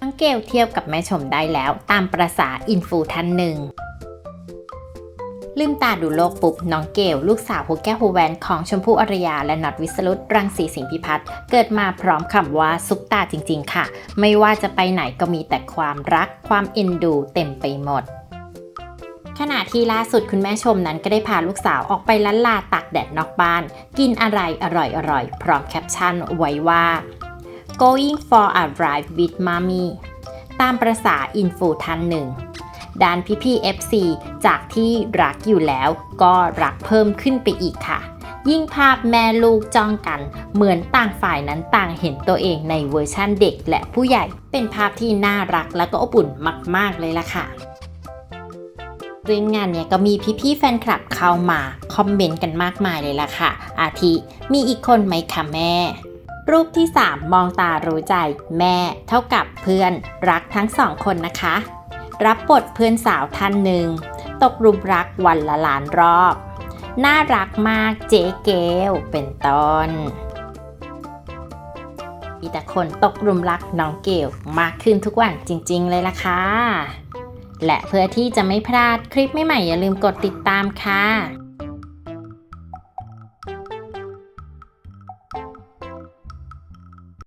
น้องเกลเทียบกับแม่ชมได้แล้วตามประษาอินฟูท่านหนึ่งลืมตาดูโลกปุ๊บ น้องเกลลูกสาวหัวแก้วหัวแหวนของชมพู่อารยาและนัดวิสรุตรังสีสิงห์พิพัฒน์เกิดมาพร้อมคำว่าซุปตาจริง ๆ ค่ะ ไม่ว่าจะไปไหนก็มีแต่ความรักความเอ็นดูเต็มไปหมด ขณะที่ล่าสุดคุณแม่ชมนั้นก็ได้พาลูกสาวออกไปล้นลาตากแดดนอกบ้าน กินอะไรอร่อยๆพร้อมแคปชั่นไว้ว่า going for a drive with mommy ตามประษาอินฟูท่านหนึ่งด้านพี่พี่ FC จากที่รักอยู่แล้วก็รักเพิ่มขึ้นไปอีกค่ะ ยิ่งภาพแม่ลูกจ้องกัน เหมือนต่างฝ่ายนั้นต่างเห็นตัวเองในเวอร์ชั่นเด็กและผู้ใหญ่ เป็นภาพที่น่ารักและก็อบอุ่นมาก ๆ เลยล่ะค่ะซึ่งงานเนี้ยก็มีพี่ๆแฟนคลับเข้ามา คอมเมนต์กันมากมายเลยล่ะค่ะ อาทิมีอีกคนไหมคะแม่ รูปที่ 3 มองตารู้ใจ แม่เท่ากับเพื่อนรักทั้งสองคนนะคะ รับบทเพื่อนสาวท่านหนึ่ง ตกรุมรักวันละหลานรอบ น่ารักมากเจ๊เกลเป็นต้นมีแต่คนตกรุมรักน้องเกลมากขึ้นทุกวันจริง ๆ เลยล่ะค่ะ และเพื่อที่จะไม่พลาดคลิปใหม่ๆอย่าลืมกดติดตามค่ะ